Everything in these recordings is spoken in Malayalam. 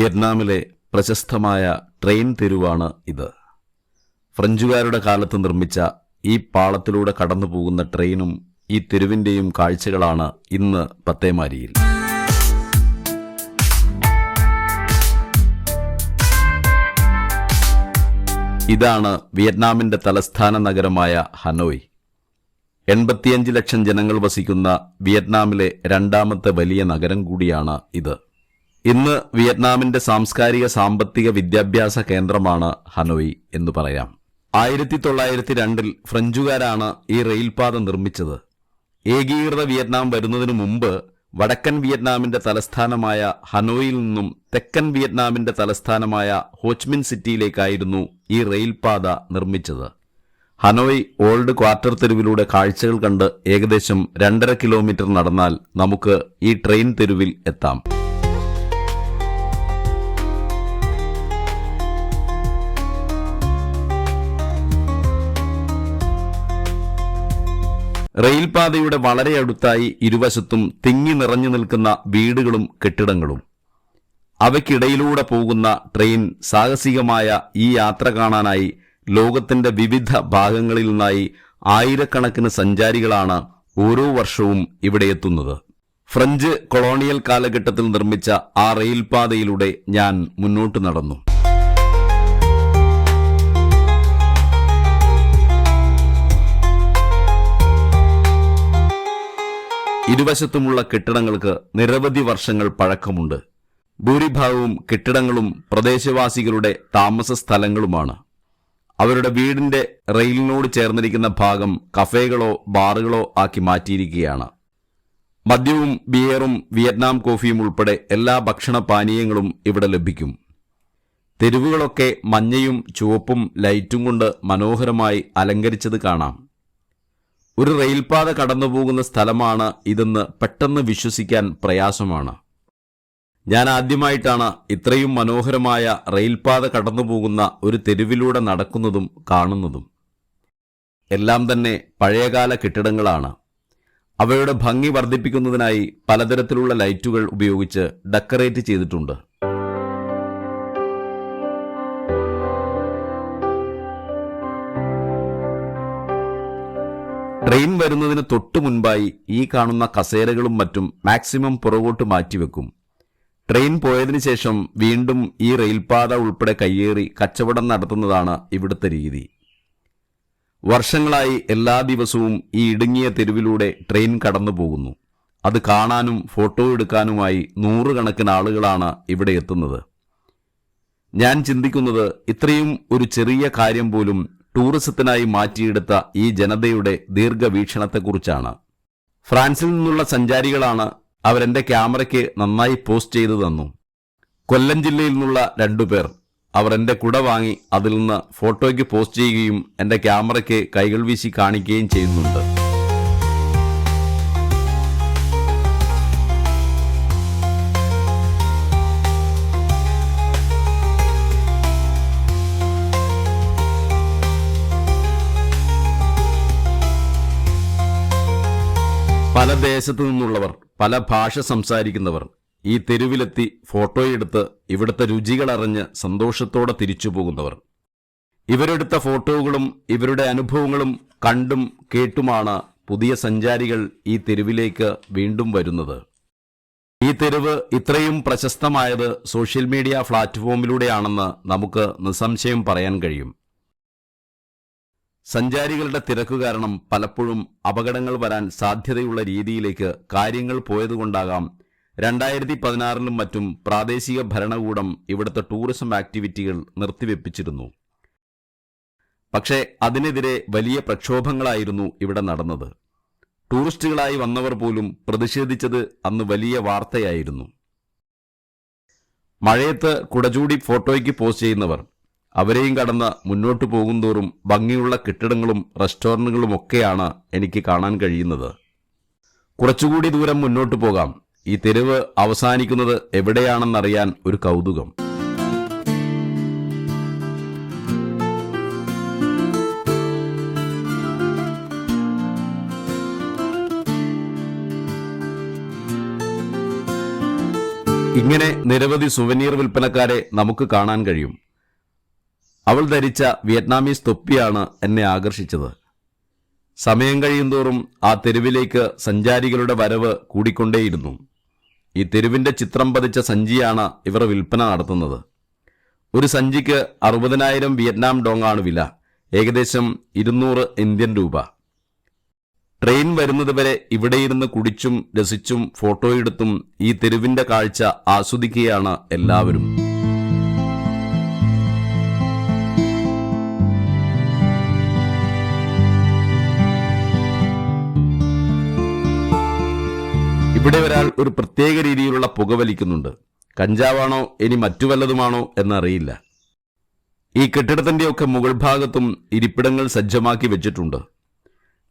വിയറ്റ്നാമിലെ പ്രശസ്തമായ ട്രെയിൻ തെരുവാണ് ഇത്. ഫ്രഞ്ചുകാരുടെ കാലത്ത് നിർമ്മിച്ച ഈ പാളത്തിലൂടെ കടന്നു പോകുന്ന ട്രെയിനും ഈ തെരുവിന്റെയും കാഴ്ചകളാണ് ഇന്ന് പത്തേമാരിയിൽ. ഇതാണ് വിയറ്റ്നാമിന്റെ തലസ്ഥാന നഗരമായ ഹനോയ്. എൺപത്തിയഞ്ച് ലക്ഷം ജനങ്ങൾ വസിക്കുന്ന വിയറ്റ്നാമിലെ രണ്ടാമത്തെ വലിയ നഗരം കൂടിയാണ് ഇത്. ഇന്ന് വിയറ്റ്നാമിന്റെ സാംസ്കാരിക സാമ്പത്തിക വിദ്യാഭ്യാസ കേന്ദ്രമാണ് ഹനോയ് എന്ന് പറയാം. ആയിരത്തി തൊള്ളായിരത്തി രണ്ടിൽ ഫ്രഞ്ചുകാരാണ് ഈ റെയിൽപാത നിർമ്മിച്ചത്. ഏകീകൃത വിയറ്റ്നാം വരുന്നതിനു മുമ്പ് വടക്കൻ വിയറ്റ്നാമിന്റെ തലസ്ഥാനമായ ഹനോയിൽ നിന്നും തെക്കൻ വിയറ്റ്നാമിന്റെ തലസ്ഥാനമായ ഹോച്ച്മിൻ സിറ്റിയിലേക്കായിരുന്നു ഈ റെയിൽപാത നിർമ്മിച്ചത്. ഹനോയ് ഓൾഡ് ക്വാർട്ടർ തെരുവിലൂടെ കാഴ്ചകൾ കണ്ട് ഏകദേശം രണ്ടര കിലോമീറ്റർ നടന്നാൽ നമുക്ക് ഈ ട്രെയിൻ തെരുവിൽ എത്താം. റെയിൽപാതയുടെ വളരെ അടുത്തായി ഇരുവശത്തും തിങ്ങി നിറഞ്ഞു നിൽക്കുന്ന വീടുകളും കെട്ടിടങ്ങളും. അവയ്ക്കിടയിലൂടെ പോകുന്ന ട്രെയിൻ സാഹസികമായ ഈ യാത്ര കാണാനായി ലോകത്തിന്റെ വിവിധ ഭാഗങ്ങളിൽ നിന്നായി ആയിരക്കണക്കിന് സഞ്ചാരികളാണ് ഓരോ വർഷവും ഇവിടെ എത്തുന്നത്. ഫ്രഞ്ച് കൊളോണിയൽ കാലഘട്ടത്തിൽ നിർമ്മിച്ച ആ റെയിൽപാതയിലൂടെ ഞാൻ മുന്നോട്ട് നടന്നു. ഇരുവശത്തുമുള്ള കെട്ടിടങ്ങൾക്ക് നിരവധി വർഷങ്ങൾ പഴക്കമുണ്ട്. ഭൂരിഭാഗവും കെട്ടിടങ്ങളും പ്രദേശവാസികളുടെ താമസ സ്ഥലങ്ങളുമാണ്. അവരുടെ വീടിന്റെ റെയിലിനോട് ചേർന്നിരിക്കുന്ന ഭാഗം കഫേകളോ ബാറുകളോ ആക്കി മാറ്റിയിരിക്കുകയാണ്. മദ്യവും ബിയറും വിയറ്റ്നാം കോഫിയും ഉൾപ്പെടെ എല്ലാ ഭക്ഷണ പാനീയങ്ങളും ഇവിടെ ലഭിക്കും. തെരുവുകളൊക്കെ മഞ്ഞയും ചുവപ്പും ലൈറ്റും കൊണ്ട് മനോഹരമായി അലങ്കരിച്ചത് കാണാം. ഒരു റെയിൽപാത കടന്നുപോകുന്ന സ്ഥലമാണ് ഇതെന്ന് പെട്ടെന്ന് വിശ്വസിക്കാൻ പ്രയാസമാണ്. ഞാൻ ആദ്യമായിട്ടാണ് ഇത്രയും മനോഹരമായ റെയിൽപാത കടന്നുപോകുന്ന ഒരു തെരുവിലൂടെ നടക്കുന്നതും കാണുന്നതും. എല്ലാം തന്നെ പഴയകാല കെട്ടിടങ്ങളാണ്. അവയുടെ ഭംഗി വർദ്ധിപ്പിക്കുന്നതിനായി പലതരത്തിലുള്ള ലൈറ്റുകൾ ഉപയോഗിച്ച് ഡെക്കറേറ്റ് ചെയ്തിട്ടുണ്ട്. ട്രെയിൻ വരുന്നതിന് തൊട്ടു മുൻപായി ഈ കാണുന്ന കസേരകളും മറ്റും മാക്സിമം പുറകോട്ട് മാറ്റിവെക്കും ട്രെയിൻ പോയതിനു ശേഷം വീണ്ടും ഈ റെയിൽപാത ഉൾപ്പെടെ കയ്യേറി കച്ചവടം നടത്തുന്നതാണ് ഇവിടുത്തെ രീതി. വർഷങ്ങളായി എല്ലാ ദിവസവും ഈ ഇടുങ്ങിയ തെരുവിലൂടെ ട്രെയിൻ കടന്നു പോകുന്നു അത് കാണാനും ഫോട്ടോ എടുക്കാനുമായി നൂറുകണക്കിന് ആളുകളാണ് ഇവിടെ എത്തുന്നത്. ഞാൻ ചിന്തിക്കുന്നത് ഇത്രയും ഒരു ചെറിയ കാര്യം പോലും ടൂറിസത്തിനായി മാറ്റിയെടുത്ത ഈ ജനതയുടെ ദീർഘവീക്ഷണത്തെക്കുറിച്ചാണ്. ഫ്രാൻസിൽ നിന്നുള്ള സഞ്ചാരികളാണ് അവരെന്റെ ക്യാമറയ്ക്ക് നന്നായി പോസ്റ്റ് ചെയ്തു തന്നു കൊല്ലം ജില്ലയിൽ നിന്നുള്ള രണ്ടുപേർ അവർ എന്റെ കുട വാങ്ങി അതിൽ നിന്ന് ഫോട്ടോയ്ക്ക് പോസ്റ്റ് ചെയ്യുകയും എന്റെ ക്യാമറയ്ക്ക് കൈകൾ വീശി കാണിക്കുകയും ചെയ്യുന്നുണ്ട്. പല ദേശത്തു നിന്നുള്ളവർ പല ഭാഷ സംസാരിക്കുന്നവർ ഈ തെരുവിലെത്തി ഫോട്ടോയെടുത്ത് ഇവിടുത്തെ രുചികളറിഞ്ഞ് സന്തോഷത്തോടെ തിരിച്ചു പോകുന്നവർ ഇവരെടുത്ത ഫോട്ടോകളും ഇവരുടെ അനുഭവങ്ങളും കണ്ടും കേട്ടുമാണ് പുതിയ സഞ്ചാരികൾ ഈ തെരുവിലേക്ക് വീണ്ടും വരുന്നത്. ഈ തെരുവ് ഇത്രയും പ്രശസ്തമായത് സോഷ്യൽ മീഡിയ പ്ലാറ്റ്ഫോമിലൂടെയാണെന്ന് നമുക്ക് നിസ്സംശയം പറയാൻ കഴിയും. സഞ്ചാരികളുടെ തിരക്ക് കാരണം പലപ്പോഴും അപകടങ്ങൾ വരാൻ സാധ്യതയുള്ള രീതിയിലേക്ക് കാര്യങ്ങൾ പോയതുകൊണ്ടാകാം. രണ്ടായിരത്തി പതിനാറിലും മറ്റും പ്രാദേശിക ഭരണകൂടം ഇവിടുത്തെ ടൂറിസം ആക്ടിവിറ്റികൾ നിർത്തിവെപ്പിച്ചിരുന്നു. പക്ഷേ അതിനെതിരെ വലിയ പ്രക്ഷോഭങ്ങളായിരുന്നു ഇവിടെ നടന്നത്. ടൂറിസ്റ്റുകളായി വന്നവർ പോലും പ്രതിഷേധിച്ചത് അന്ന് വലിയ വാർത്തയായിരുന്നു. മഴയത്ത് കുടചൂടി ഫോട്ടോയ്ക്ക് പോസ്റ്റ് ചെയ്യുന്നവർ അവരെയും കടന്ന് മുന്നോട്ട് പോകുന്തോറും ഭംഗിയുള്ള കെട്ടിടങ്ങളും റെസ്റ്റോറന്റുകളും ഒക്കെയാണ് എനിക്ക് കാണാൻ കഴിയുന്നത്. കുറച്ചുകൂടി ദൂരം മുന്നോട്ട് പോകാം. ഈ തെരുവ് അവസാനിക്കുന്നത് എവിടെയാണെന്നറിയാൻ ഒരു കൗതുകം. ഇങ്ങനെ നിരവധി സുവനീർ വിൽപ്പനക്കാരെ നമുക്ക് കാണാൻ കഴിയും. അവൾ ധരിച്ച വിയറ്റ്നാമീസ് തൊപ്പിയാണ് എന്നെ ആകർഷിച്ചത്. സമയം കഴിയുന്തോറും ആ തെരുവിലേക്ക് സഞ്ചാരികളുടെ വരവ് കൂടിക്കൊണ്ടേയിരുന്നു. ഈ തെരുവിന്റെ ചിത്രം പതിച്ച സഞ്ചിയാണ് ഇവർ വിൽപ്പന നടത്തുന്നത്. ഒരു സഞ്ചിക്ക് അറുപതിനായിരം വിയറ്റ്നാം ഡോങ്ങാണ് വില ഏകദേശം ഇരുന്നൂറ് ഇന്ത്യൻ രൂപ. ട്രെയിൻ വരുന്നതുവരെ ഇവിടെയിരുന്ന് കുടിച്ചും രസിച്ചും ഫോട്ടോയെടുത്തും ഈ തെരുവിന്റെ കാഴ്ച ആസ്വദിക്കുകയാണ് എല്ലാവരും. ഇവിടെ ഒരാൾ ഒരു പ്രത്യേക രീതിയിലുള്ള പുക വലിക്കുന്നുണ്ട്. കഞ്ചാവാണോ? ഇനി മറ്റു വല്ലതുമാണോ എന്നറിയില്ല. ഈ കെട്ടിടത്തിന്റെയൊക്കെ മുകൾ ഭാഗത്തും ഇരിപ്പിടങ്ങൾ സജ്ജമാക്കി വെച്ചിട്ടുണ്ട്.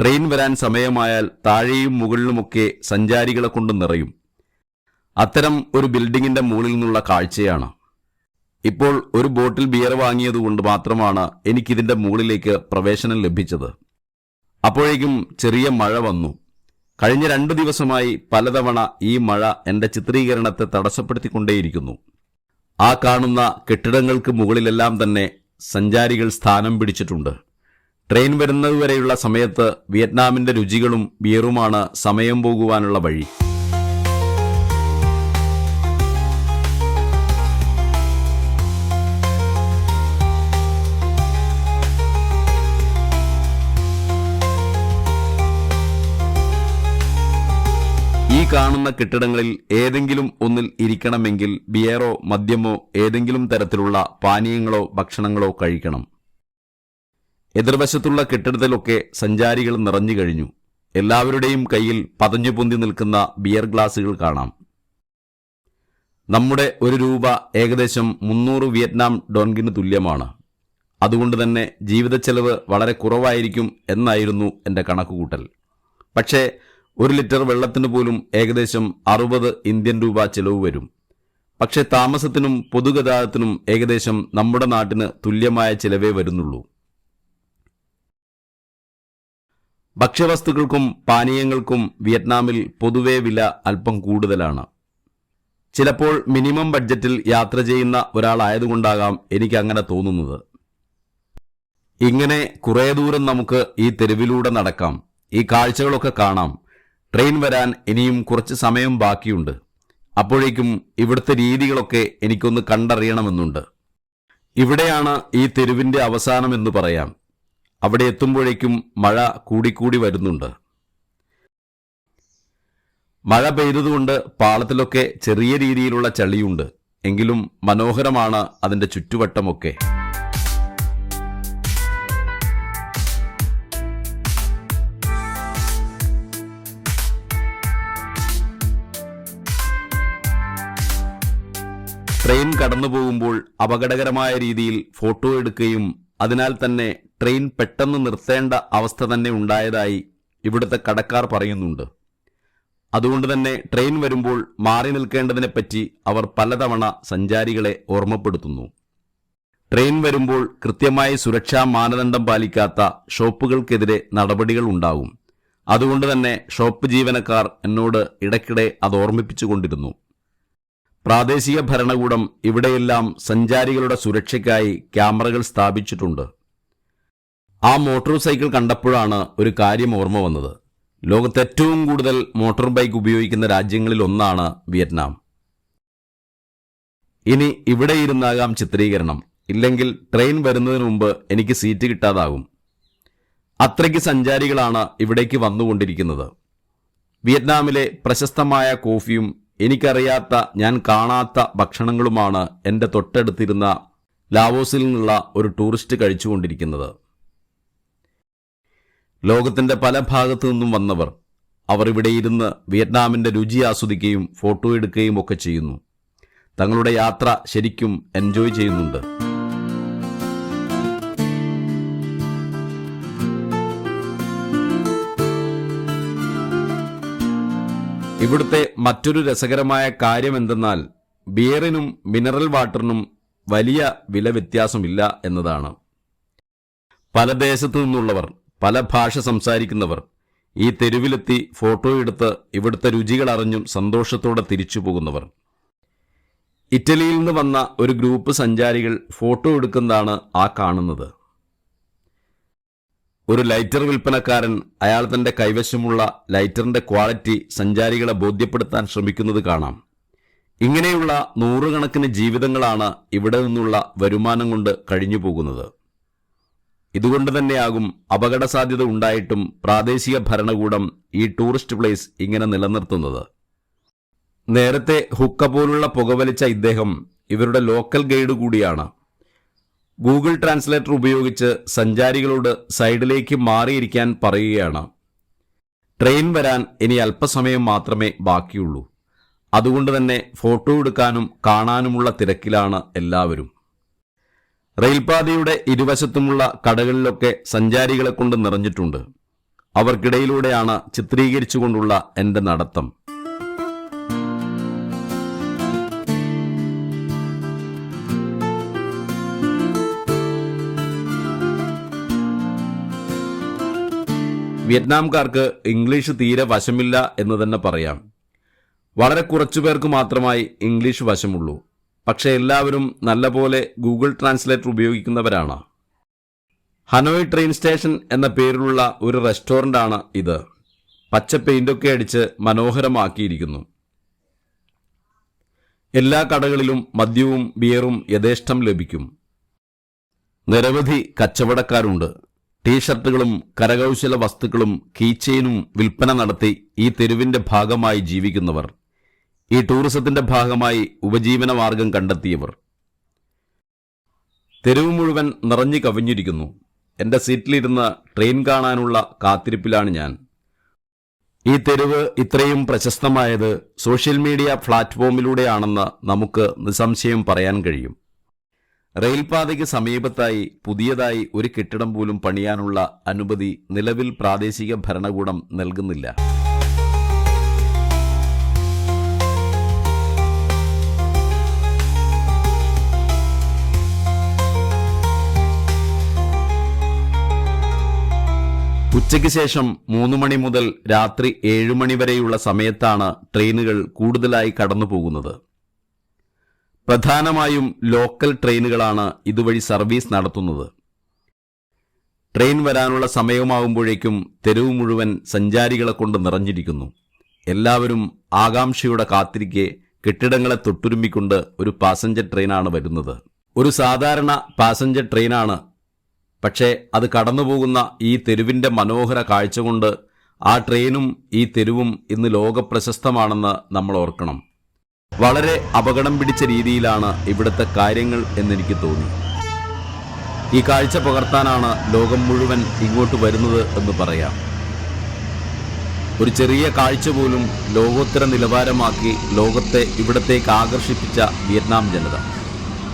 ട്രെയിൻ വരാൻ സമയമായാൽ താഴെയും മുകളിലുമൊക്കെ സഞ്ചാരികളെ കൊണ്ട് നിറയും. അത്തരം ഒരു ബിൽഡിങ്ങിന്റെ മുകളിൽ നിന്നുള്ള കാഴ്ചയാണ്. ഇപ്പോൾ ഒരു ബോട്ടിൽ ബിയർ വാങ്ങിയതുകൊണ്ട് മാത്രമാണ് എനിക്കിതിന്റെ മുകളിലേക്ക് പ്രവേശനം ലഭിച്ചത്. അപ്പോഴേക്കും ചെറിയ മഴ വന്നു. കഴിഞ്ഞ രണ്ടു ദിവസമായി പലതവണ ഈ മഴ എന്റെ ചിത്രീകരണത്തെ തടസ്സപ്പെടുത്തിക്കൊണ്ടേയിരിക്കുന്നു. ആ കാണുന്ന കെട്ടിടങ്ങൾക്ക് മുകളിലെല്ലാം തന്നെ സഞ്ചാരികൾ സ്ഥാനം പിടിച്ചിട്ടുണ്ട്. ട്രെയിൻ വരുന്നതുവരെയുള്ള സമയത്ത് വിയറ്റ്നാമിന്റെ രുചികളും ബിയറുമാണ് സമയം പോകുവാനുള്ള വഴി. കാണുന്ന കെട്ടിടങ്ങളിൽ ഏതെങ്കിലും ഒന്നിൽ ഇരിക്കണമെങ്കിൽ ബിയറോ മദ്യമോ ഏതെങ്കിലും തരത്തിലുള്ള പാനീയങ്ങളോ ഭക്ഷണങ്ങളോ കഴിക്കണം. എതിർവശത്തുള്ള കെട്ടിടത്തിലൊക്കെ സഞ്ചാരികൾ നിറഞ്ഞു കഴിഞ്ഞു. എല്ലാവരുടെയും കയ്യിൽ പതഞ്ഞു പൊന്തി നിൽക്കുന്ന ബിയർ ഗ്ലാസുകൾ കാണാം. നമ്മുടെ ഒരു രൂപ ഏകദേശം മുന്നൂറ് വിയറ്റ്നാം ഡോൺഗിന് തുല്യമാണ്. അതുകൊണ്ട് തന്നെ ജീവിത ചെലവ് വളരെ കുറവായിരിക്കും എന്നായിരുന്നു എന്റെ കണക്കുകൂട്ടൽ. പക്ഷേ ഒരു ലിറ്റർ വെള്ളത്തിന് പോലും ഏകദേശം അറുപത് ഇന്ത്യൻ രൂപ ചെലവ് വരും. പക്ഷെ താമസത്തിനും പൊതുഗതാഗതത്തിനും ഏകദേശം നമ്മുടെ നാട്ടിന് തുല്യമായ ചിലവേ വരുന്നുള്ളൂ. ഭക്ഷ്യവസ്തുക്കൾക്കും പാനീയങ്ങൾക്കും വിയറ്റ്നാമിൽ പൊതുവേ വില അല്പം കൂടുതലാണ്. ചിലപ്പോൾ മിനിമം ബഡ്ജറ്റിൽ യാത്ര ചെയ്യുന്ന ഒരാളായതുകൊണ്ടാകാം എനിക്ക് അങ്ങനെ തോന്നുന്നത്. ഇങ്ങനെ കുറേ ദൂരം നമുക്ക് ഈ തെരുവിലൂടെ നടക്കാം. ഈ കാഴ്ചകളൊക്കെ കാണാം. ട്രെയിൻ വരാൻ ഇനിയും കുറച്ച് സമയം ബാക്കിയുണ്ട്. അപ്പോഴേക്കും ഇവിടുത്തെ രീതികളൊക്കെ എനിക്കൊന്ന് കണ്ടറിയണമെന്നുണ്ട്. ഇവിടെയാണ് ഈ തെരുവിന്റെ അവസാനം എന്ന് പറയാം. അവിടെ എത്തുമ്പോഴേക്കും മഴ കൂടിക്കൂടി വരുന്നുണ്ട്. മഴ പെയ്തതുകൊണ്ട് പാളത്തിലൊക്കെ ചെറിയ രീതിയിലുള്ള ചളിയുണ്ട്. എങ്കിലും മനോഹരമാണ് അതിന്റെ ചുറ്റുവട്ടമൊക്കെ. ട്രെയിൻ കടന്നു പോകുമ്പോൾ അപകടകരമായ രീതിയിൽ ഫോട്ടോ എടുക്കുകയും അതിനാൽ തന്നെ ട്രെയിൻ പെട്ടെന്ന് നിർത്തേണ്ട അവസ്ഥ തന്നെ ഉണ്ടായതായി ഇവിടുത്തെ കടക്കാർ പറയുന്നുണ്ട്. അതുകൊണ്ട് തന്നെ ട്രെയിൻ വരുമ്പോൾ മാറി നിൽക്കേണ്ടതിനെപ്പറ്റി അവർ പലതവണ സഞ്ചാരികളെ ഓർമ്മപ്പെടുത്തുന്നു. ട്രെയിൻ വരുമ്പോൾ കൃത്യമായി സുരക്ഷാ മാനദണ്ഡം പാലിക്കാത്ത ഷോപ്പുകൾക്കെതിരെ നടപടികൾ ഉണ്ടാവും അതുകൊണ്ട് തന്നെ ഷോപ്പ് ജീവനക്കാർ എന്നോട് ഇടയ്ക്കിടെ അത് ഓർമ്മിപ്പിച്ചുകൊണ്ടിരുന്നു. പ്രാദേശിക ഭരണകൂടം ഇവിടെയെല്ലാം സഞ്ചാരികളുടെ സുരക്ഷയ്ക്കായി ക്യാമറകൾ സ്ഥാപിച്ചിട്ടുണ്ട്. ആ മോട്ടോർ സൈക്കിൾ കണ്ടപ്പോഴാണ് ഒരു കാര്യം ഓർമ്മ വന്നത്. ലോകത്ത് ഏറ്റവും കൂടുതൽ മോട്ടോർ ബൈക്ക് ഉപയോഗിക്കുന്ന രാജ്യങ്ങളിൽ ഒന്നാണ് വിയറ്റ്നാം. ഇനി ഇവിടെ ഇരുന്നാകാം ചിത്രീകരണം. ഇല്ലെങ്കിൽ ട്രെയിൻ വരുന്നതിന് മുമ്പ് എനിക്ക് സീറ്റ് കിട്ടാതാകും. അത്രയ്ക്ക് സഞ്ചാരികളാണ് ഇവിടേക്ക് വന്നുകൊണ്ടിരിക്കുന്നത്. വിയറ്റ്നാമിലെ പ്രശസ്തമായ കോഫിയും എനിക്കറിയാത്ത ഞാൻ കാണാത്ത ഭക്ഷണങ്ങളുമാണ് എന്റെ തൊട്ടടുത്തിരുന്ന ലാവോസിൽ നിന്നുള്ള ഒരു ടൂറിസ്റ്റ് കഴിച്ചുകൊണ്ടിരിക്കുന്നത്. ലോകത്തിന്റെ പല ഭാഗത്തു നിന്നും വന്നവർ അവർ ഇവിടെ ഇരുന്ന് വിയറ്റ്നാമിന്റെ രുചി ആസ്വദിക്കുകയും ഫോട്ടോ എടുക്കുകയും ഒക്കെ ചെയ്യുന്നു. തങ്ങളുടെ യാത്ര ശരിക്കും എൻജോയ് ചെയ്യുന്നുണ്ട്. ഇവിടുത്തെ മറ്റൊരു രസകരമായ കാര്യം എന്തെന്നാൽ ബിയറിനും മിനറൽ വാട്ടറിനും വലിയ വില വ്യത്യാസമില്ല എന്നതാണ്. പല ദേശത്തു നിന്നുള്ളവർ പല ഭാഷ സംസാരിക്കുന്നവർ ഈ തെരുവിലെത്തി ഫോട്ടോ എടുത്ത് ഇവിടുത്തെ രുചികൾ അറിഞ്ഞും സന്തോഷത്തോടെ തിരിച്ചു പോകുന്നവർ. ഇറ്റലിയിൽ നിന്ന് വന്ന ഒരു ഗ്രൂപ്പ് സഞ്ചാരികൾ ഫോട്ടോ എടുക്കുന്നതാണ് ആ കാണുന്നത്. ഒരു ലൈറ്റർ വിൽപ്പനക്കാരൻ അയാൾ തന്റെ കൈവശമുള്ള ലൈറ്ററിന്റെ ക്വാളിറ്റി സഞ്ചാരികളെ ബോധ്യപ്പെടുത്താൻ ശ്രമിക്കുന്നത് കാണാം. ഇങ്ങനെയുള്ള നൂറുകണക്കിന് ജീവിതങ്ങളാണ് ഇവിടെ നിന്നുള്ള വരുമാനം കൊണ്ട് കഴിഞ്ഞു പോകുന്നത് ഇതുകൊണ്ട് തന്നെയാകും അപകട സാധ്യത ഉണ്ടായിട്ടും പ്രാദേശിക ഭരണകൂടം ഈ ടൂറിസ്റ്റ് പ്ലേസ് ഇങ്ങനെ നിലനിർത്തുന്നത്. നേരത്തെ ഹുക്ക പോലുള്ള പുകവലിച്ച ഇദ്ദേഹം ഇവരുടെ ലോക്കൽ ഗൈഡ് കൂടിയാണ്. ഗൂഗിൾ ട്രാൻസ്ലേറ്റർ ഉപയോഗിച്ച് സഞ്ചാരികളോട് സൈഡിലേക്ക് മാറിയിരിക്കാൻ പറയുകയാണ്. ട്രെയിൻ വരാൻ ഇനി അല്പസമയം മാത്രമേ ബാക്കിയുള്ളൂ. അതുകൊണ്ട് തന്നെ ഫോട്ടോ എടുക്കാനും കാണാനുമുള്ള തിരക്കിലാണ് എല്ലാവരും. റെയിൽപാതയുടെ ഇരുവശത്തുമുള്ള കടകളിലൊക്കെ സഞ്ചാരികളെ കൊണ്ട് നിറഞ്ഞിട്ടുണ്ട്. അവർക്കിടയിലൂടെയാണ് ചിത്രീകരിച്ചുകൊണ്ടുള്ള എന്റെ നടത്തം. വിയറ്റ്നാംകാർക്ക് ഇംഗ്ലീഷ് തീരെ വശമില്ല എന്ന് തന്നെ പറയാം. വളരെ കുറച്ചു പേർക്ക് മാത്രമായി ഇംഗ്ലീഷ് വശമുള്ളൂ. പക്ഷെ എല്ലാവരും നല്ലപോലെ ഗൂഗിൾ ട്രാൻസ്ലേറ്റർ ഉപയോഗിക്കുന്നവരാണ്. ഹനോയ് ട്രെയിൻ സ്റ്റേഷൻ എന്ന പേരിലുള്ള ഒരു റെസ്റ്റോറന്റ് ആണ് ഇത്. പച്ച പെയിന്റൊക്കെ അടിച്ച് മനോഹരമാക്കിയിരിക്കുന്നു. എല്ലാ കടകളിലും മദ്യവും ബിയറും യഥേഷ്ടം ലഭിക്കും. നിരവധി കച്ചവടക്കാരുണ്ട്. ടീഷർട്ടുകളും കരകൗശല വസ്തുക്കളും കീച്ചെയിനും വിൽപ്പന നടത്തി ഈ തെരുവിന്റെ ഭാഗമായി ജീവിക്കുന്നവർ ഈ ടൂറിസത്തിന്റെ ഭാഗമായി ഉപജീവന മാർഗം കണ്ടെത്തിയവർ. തെരുവ് മുഴുവൻ നിറഞ്ഞു കവിഞ്ഞിരിക്കുന്നു. എന്റെ സീറ്റിലിരുന്ന് ട്രെയിൻ കാണാനുള്ള കാത്തിരിപ്പിലാണ് ഞാൻ. ഈ തെരുവ് ഇത്രയും പ്രശസ്തമായത് സോഷ്യൽ മീഡിയ പ്ലാറ്റ്ഫോമിലൂടെയാണെന്ന് നമുക്ക് നിസ്സംശയം പറയാൻ കഴിയും. റെയിൽപാതയ്ക്ക് സമീപത്തായി പുതിയതായി ഒരു കെട്ടിടം പോലും പണിയാനുള്ള അനുമതി നിലവിൽ പ്രാദേശിക ഭരണകൂടം നൽകുന്നില്ല. ഉച്ചയ്ക്ക് ശേഷം മൂന്ന് മണി മുതൽ രാത്രി ഏഴ് മണി വരെയുള്ള സമയത്താണ് ട്രെയിനുകൾ കൂടുതലായി കടന്നു പോകുന്നത് പ്രധാനമായും ലോക്കൽ ട്രെയിനുകളാണ് ഇതുവഴി സർവീസ് നടത്തുന്നത്. ട്രെയിൻ വരാനുള്ള സമയമാകുമ്പോഴേക്കും തെരുവ് മുഴുവൻ സഞ്ചാരികളെ കൊണ്ട് നിറഞ്ഞിരിക്കുന്നു. എല്ലാവരും ആകാംക്ഷയുടെ കാത്തിരിക്കെ കെട്ടിടങ്ങളെ തൊട്ടുരുമ്മിക്കൊണ്ട് ഒരു പാസഞ്ചർ ട്രെയിനാണ് വരുന്നത്. ഒരു സാധാരണ പാസഞ്ചർ ട്രെയിനാണ്. പക്ഷേ അത് കടന്നുപോകുന്ന ഈ തെരുവിന്റെ മനോഹര കാഴ്ച കൊണ്ട് ആ ട്രെയിനും ഈ തെരുവും ഇന്ന് ലോകപ്രശസ്തമാണെന്ന് നമ്മൾ ഓർക്കണം. വളരെ അപകടം പിടിച്ച രീതിയിലാണ് ഇവിടുത്തെ കാര്യങ്ങൾ എന്നെനിക്ക് തോന്നി. ഈ കാഴ്ച പകർത്താനാണ് ലോകം മുഴുവൻ ഇങ്ങോട്ട് വരുന്നത് എന്ന് പറയാം. ഒരു ചെറിയ കാഴ്ച പോലും ലോകോത്തര നിലവാരമാക്കി ലോകത്തെ ഇവിടത്തേക്ക് ആകർഷിപ്പിച്ച വിയറ്റ്നാം ജനത.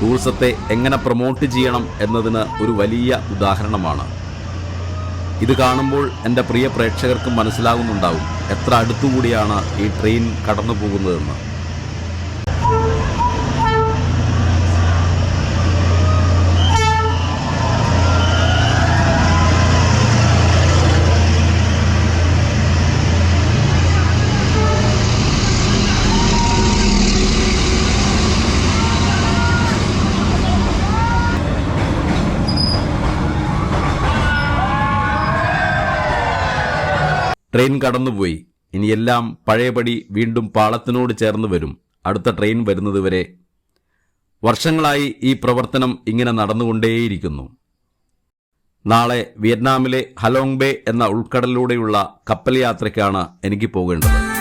ടൂറിസത്തെ എങ്ങനെ പ്രൊമോട്ട് ചെയ്യണം എന്നതിന് ഒരു വലിയ ഉദാഹരണമാണ്. ഇത് കാണുമ്പോൾ എന്റെ പ്രിയ പ്രേക്ഷകർക്ക് മനസ്സിലാകുന്നുണ്ടാവും എത്ര അടുത്തുകൂടിയാണ് ഈ ട്രെയിൻ കടന്നു പോകുന്നതെന്ന് ട്രെയിൻ കടന്നുപോയി. ഇനിയെല്ലാം പഴയപടി വീണ്ടും പാളത്തിനോട് ചേർന്ന് വരും. അടുത്ത ട്രെയിൻ വരുന്നതുവരെ വർഷങ്ങളായി ഈ പ്രവർത്തനം ഇങ്ങനെ നടന്നുകൊണ്ടേയിരിക്കുന്നു. നാളെ വിയറ്റ്നാമിലെ ഹലോങ് ബേ എന്ന ഉൾക്കടലിലൂടെയുള്ള കപ്പൽ യാത്രയ്ക്കാണ് എനിക്ക് പോകേണ്ടത്.